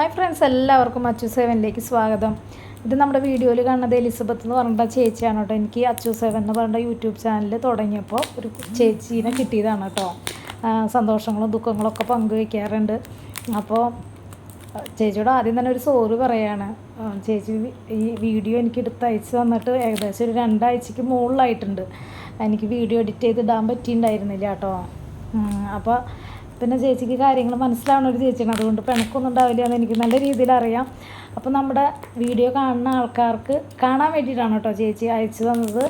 Hi friends എല്ലാവർക്കും അച്ചു സേവനിലേക്ക് സ്വാഗതം. ഇത് നമ്മുടെ വീഡിയോയിൽ കാണുന്നത് എലിസബത്ത് എന്ന് പറഞ്ഞ ചേച്ചിയാണ് കേട്ടോ. എനിക്ക് അച്ചു സേവൻ എന്ന് പറഞ്ഞ യൂട്യൂബ് ചാനൽ തുടങ്ങിയപ്പോൾ ഒരു ചേച്ചീനെ കിട്ടിയതാണ് കേട്ടോ. സന്തോഷങ്ങളും ദുഃഖങ്ങളും ഒക്കെ പങ്കുവയ്ക്കാറുണ്ട് അപ്പോൾ ചേച്ചിയോട് ആദ്യം തന്നെ ഒരു സോറി പറയാണ്. ചേച്ചി ഈ വീഡിയോ എനിക്ക് എടുത്ത് അയച്ച് തന്നിട്ട് ഏകദേശം ഒരു രണ്ടാഴ്ചക്ക് മുകളിലായിട്ടുണ്ട്. എനിക്ക് വീഡിയോ എഡിറ്റ് ചെയ്ത് ഇടാൻ പറ്റിയിട്ടുണ്ടായിരുന്നില്ല കേട്ടോ. അപ്പോൾ പിന്നെ ചേച്ചിക്ക് കാര്യങ്ങൾ മനസ്സിലാവുന്ന ഒരു ചേച്ചിയാണ്. അതുകൊണ്ട് പിണക്കൊന്നും ഉണ്ടാവില്ല എന്ന് എനിക്ക് നല്ല രീതിയിൽ അറിയാം. അപ്പോൾ നമ്മുടെ വീഡിയോ കാണുന്ന ആൾക്കാർക്ക് കാണാൻ വേണ്ടിയിട്ടാണ് കേട്ടോ ചേച്ചി അയച്ചു തന്നത്.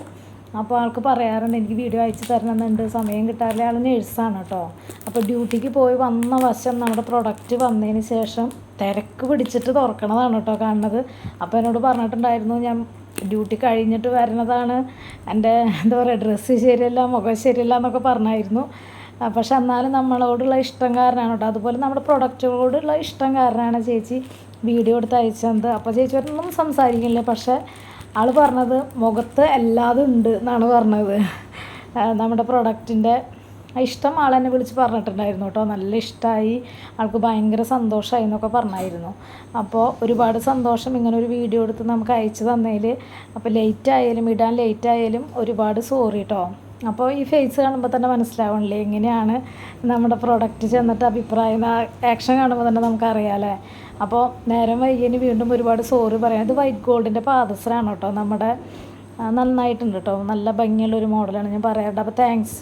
അപ്പോൾ ആൾക്ക് പറയാറുണ്ട് എനിക്ക് വീഡിയോ അയച്ചു തരണമെന്നുണ്ട്. സമയം കിട്ടാറില്ല. ആൾ നേഴ്സാണ് കേട്ടോ. അപ്പോൾ ഡ്യൂട്ടിക്ക് പോയി വന്ന വശം നമ്മുടെ പ്രൊഡക്റ്റ് വന്നതിന് ശേഷം തിരക്ക് പിടിച്ചിട്ട് തുറക്കണതാണ് കേട്ടോ കാണുന്നത്. അപ്പോൾ എന്നോട് പറഞ്ഞിട്ടുണ്ടായിരുന്നു ഞാൻ ഡ്യൂട്ടി കഴിഞ്ഞിട്ട് വരുന്നതാണ് എന്റെ എന്താ പറയുക ഡ്രസ്സ് ശരിയല്ല മുഖം ശരിയല്ല എന്നൊക്കെ പറഞ്ഞായിരുന്നു. പക്ഷെ എന്നാലും നമ്മളോടുള്ള ഇഷ്ടം കാരണമാണ് കേട്ടോ. അതുപോലെ നമ്മുടെ പ്രൊഡക്റ്റുകളോടുള്ള ഇഷ്ടം കാരണമാണ് ചേച്ചി വീഡിയോ എടുത്ത് അയച്ചത്. അപ്പോൾ ചേച്ചി ഒന്നും സംസാരിക്കില്ല പക്ഷേ ആൾ പറഞ്ഞത് മുഖത്ത് എല്ലാതും ഉണ്ട് എന്നാണ് പറഞ്ഞത്. നമ്മുടെ പ്രൊഡക്റ്റിന്റെ ഇഷ്ടം ആൾ എന്നെ വിളിച്ച് പറഞ്ഞിട്ടുണ്ടായിരുന്നു കേട്ടോ. നല്ല ഇഷ്ടമായി. ആൾക്ക് ഭയങ്കര സന്തോഷമായി എന്നൊക്കെ പറഞ്ഞായിരുന്നു. അപ്പോൾ ഒരുപാട് സന്തോഷം ഇങ്ങനെ ഒരു വീഡിയോ എടുത്ത് നമുക്ക് അയച്ചു തന്നതിൽ. അപ്പോൾ ലേറ്റ് ആയാലും ഇടാൻ ലേറ്റ് ആയാലും ഒരുപാട് സോറി കേട്ടോ. അപ്പോൾ ഈ ഫേസ് കാണുമ്പോൾ തന്നെ മനസ്സിലാവണില്ലേ എങ്ങനെയാണ് നമ്മുടെ പ്രൊഡക്റ്റ് ചെന്നിട്ട് അഭിപ്രായം ആക്ഷൻ കാണുമ്പോൾ തന്നെ നമുക്കറിയാമല്ലേ അപ്പോൾ നേരം വൈകിയതിന് വീണ്ടും ഒരുപാട് സോറി പറയാം. ഇത് വൈറ്റ് ഗോൾഡിന്റെ പാദസരാണ് കേട്ടോ. നമ്മുടെ നന്നായിട്ടുണ്ട് കേട്ടോ. നല്ല ഭംഗിയുള്ള ഒരു മോഡലാണ് ഞാൻ പറയാറുണ്ട് അപ്പോൾ താങ്ക്സ്